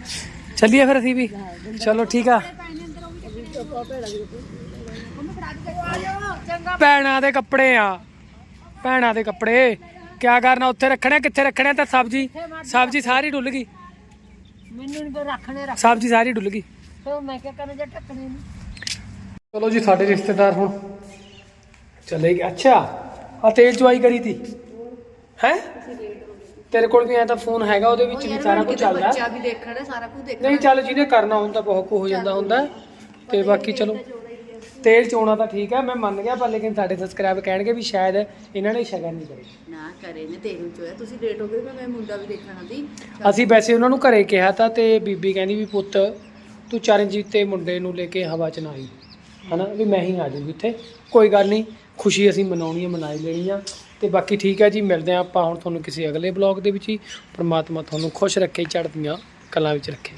ਚੱਲੀਏ ਫਿਰ ਅਸੀਂ ਵੀ। ਚਲੋ ਠੀਕ ਆ। ਭੈਣਾਂ ਦੇ ਕੱਪੜੇ ਆ। ਭੈਣਾਂ ਦੇ ਕੱਪੜੇ। ਕਿਆ ਕਰਨਾ ਉੱਥੇ ਰੱਖਣੇ ਕਿੱਥੇ ਰੱਖਣੇ ਤਾਂ ਸਬਜ਼ੀ ਸਬਜ਼ੀ ਸਾਰੀ ਡੁੱਲ ਗਈ। ਮੈਨੂੰ ਨਹੀਂ ਕੋਈ ਰੱਖਣੇ ਰੱਖ ਸਬਜ਼ੀ ਸਾਰੀ ਡੁੱਲ ਗਈ। ਤੇ ਮੈਂ ਕਿਹਾ ਕਰਾਂ ਜੇ ਢੱਕਣੇ ਨਹੀਂ ਚਲੋ ਜੀ ਸਾਡੇ ਰਿਸ਼ਤੇਦਾਰ ਹੁਣ ਚਲੇ ਗਏ। ਅੱਛਾ ਆ ਤੇਲ ਚੁਆਈ ਕਰੀ ਤੀ। ਹੈ? ਤੇਰੇ ਕੋਲ ਵੀ ਐ ਤਾਂ ਫੋਨ ਹੈਗਾ ਉਹਦੇ ਵਿੱਚ ਵੀ ਸਾਰਾ ਕੁਝ ਚੱਲਦਾ। ਬੱਚਾ ਵੀ ਦੇਖਣਾ ਸਾਰਾ ਕੁਝ ਦੇਖਣਾ। ਨਹੀਂ ਚੱਲ ਜਿਹਨੇ ਕਰਨਾ ਹੁੰਦਾ ਬਹੁਤ ਕੁ ਹੋ ਜਾਂਦਾ ਹੁੰਦਾ। ਤੇ ਬਾਕੀ ਚਲੋ। ਤੇਲ ਚੋਣਾ ਤਾਂ ਠੀਕ ਹੈ ਮੈਂ ਮੰਨ ਗਿਆ ਪਰ ਲੇਕਿਨ ਸਾਡੇ ਸਬਸਕ੍ਰਾਈਬ ਕਹਿਣਗੇ ਵੀ ਸ਼ਾਇਦ ਇਹਨਾਂ ਨੇ ਸ਼ਗਨ ਨਹੀਂ ਕਰੇ। ਨਾ ਕਰੇ ਨੇ ਤੇਰੂ ਚੋਇਆ। ਤੁਸੀਂ ਲੇਟ ਹੋ ਗਏ ਮੈਂ ਮੈਂ ਮੁੰਡਾ ਵੀ ਦੇਖਣਾ ਸੀ ਅਸੀਂ ਵੈਸੇ ਉਹਨਾਂ ਨੂੰ ਘਰੇ ਕਿਹਾ ਤਾਂ ਤੇ ਬੀਬੀ ਕਹਿੰਦੀ ਵੀ ਪੁੱਤ ਤੂੰ ਚਰਨਜੀਤ ਤੇ ਮੁੰਡੇ ਨੂੰ ਲੈ ਕੇ ਹਵਾ ਚ ਨਾ ਆਈ ਹਨਾ ਵੀ ਮੈਂ ਹੀ ਆ ਜਾਊਂਗੀ ਇੱਥੇ। ਕੋਈ ਗੱਲ ਨਹੀਂ ਖੁਸ਼ੀ ਅਸੀਂ ਮਨਾਉਣੀ ਹੈ ਮਨਾਈ ਲੈਣੀ ਆ। ਤੇ ਬਾਕੀ ਠੀਕ ਹੈ ਜੀ ਮਿਲਦੇ ਆ ਆਪਾਂ ਹੁਣ ਤੁਹਾਨੂੰ ਕਿਸੇ ਅਗਲੇ ਬਲੌਗ ਦੇ ਵਿੱਚ ਹੀ। ਪ੍ਰਮਾਤਮਾ ਤੁਹਾਨੂੰ ਖੁਸ਼ ਰੱਖੇ ਚੜ੍ਹਦੀਆਂ ਕਲਾਂ ਵਿੱਚ ਰੱਖੇ।